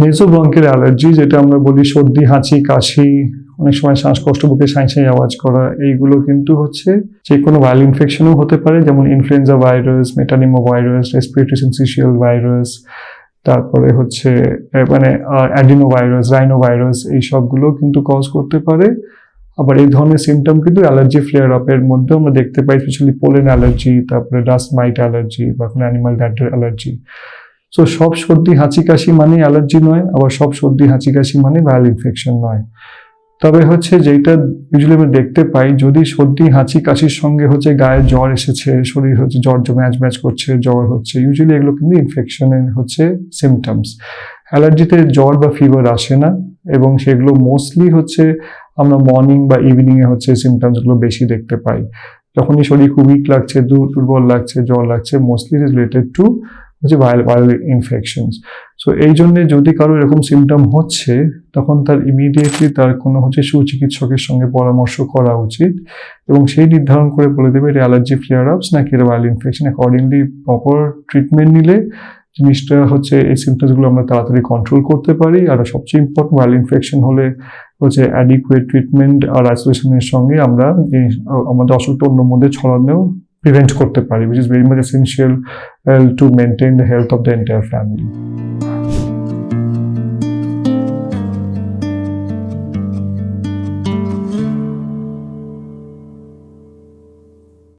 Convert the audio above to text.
নেজোব্রঙ্কের allergy, যেটা আমরা বলি সর্দি, হাঁচি, কাশি, অনেক সময় শ্বাসকষ্ট, বুকে সাঁই সাঁই আওয়াজ করা, এইগুলো কিন্তু হচ্ছে যে কোনো ভাইরাল ইনফেকশনও হতে পারে, যেমন influenza virus metapneumo virus respiratory syncytial virus তারপরে হচ্ছে মানে অ্যাডিনো ভাইরাস রাইনো ভাইরাস এই সবগুলো কিন্তু কজ করতে পারে। আবার এই ধরনের সিমটম কিন্তু অ্যালার্জি ফ্লেয়ার আপের মধ্যে আমরা দেখতে পাই স্পেশালি পোলেন অ্যালার্জি তারপরে ডাস্ট মাইট অ্যালার্জি বা কোনো অ্যানিমাল ড্যান্টের অ্যালার্জি সো সব সর্দি, হাঁচি, কাশি মানে অ্যালার্জি নয়, আবার সব সর্দি, হাঁচি, কাশি মানে ভাইরাল ইনফেকশন নয়। তবে হচ্ছে যেটা ইউজুয়ালি আমরা দেখতে পাই, যদি সর্দি, হাঁচি, কাশির সঙ্গে হচ্ছে গায়ে জ্বর এসেছে, শরীর হচ্ছে জ্বর ম্যাচ ম্যাচ করছে, জ্বর হচ্ছে ইউজুয়ালি এগুলো কিন্তু ইনফেকশনের হচ্ছে সিমটমস অ্যালার্জিতে জ্বর বা ফিভার আসে না, এবং সেগুলো মোস্টলি হচ্ছে আমরা মর্নিং বা ইভিনিংয়ে হচ্ছে সিমটমসগুলো বেশি দেখতে পাই। যখনই শরীর খুব উইক লাগছে দুর্বল লাগছে, জ্বর লাগছে মোস্টলি রিলেটেড টু হচ্ছে ভাইরাল ভাইরাল ইনফেকশনস সো এই জন্য যদি কারও এরকম সিমটম হচ্ছে, তখন তার ইমিডিয়েটলি তার কোনো হচ্ছে সুচিকিৎসকের সঙ্গে পরামর্শ করা উচিত এবং সেই নির্ধারণ করে বলে দেবে এটা অ্যালার্জি ফ্লেয়ার আপস নাকি এটা viral infection accordingly proper treatment নিলে জিনিসটা হচ্ছে এই সিমটমসগুলো আমরা তাড়াতাড়ি কন্ট্রোল করতে পারি। আর সবচেয়ে ইম্পর্টেন্ট ভাইরাল ইনফেকশন হলে হচ্ছে অ্যাডিকুয়েট ট্রিটমেন্ট আর আইসোলেশনের সঙ্গে আমরা আমাদের অসুখটা অন্য মধ্যে ছড়ানোও প্রিভেন্ট করতে পারি which is very much essential to maintain the health of the entire family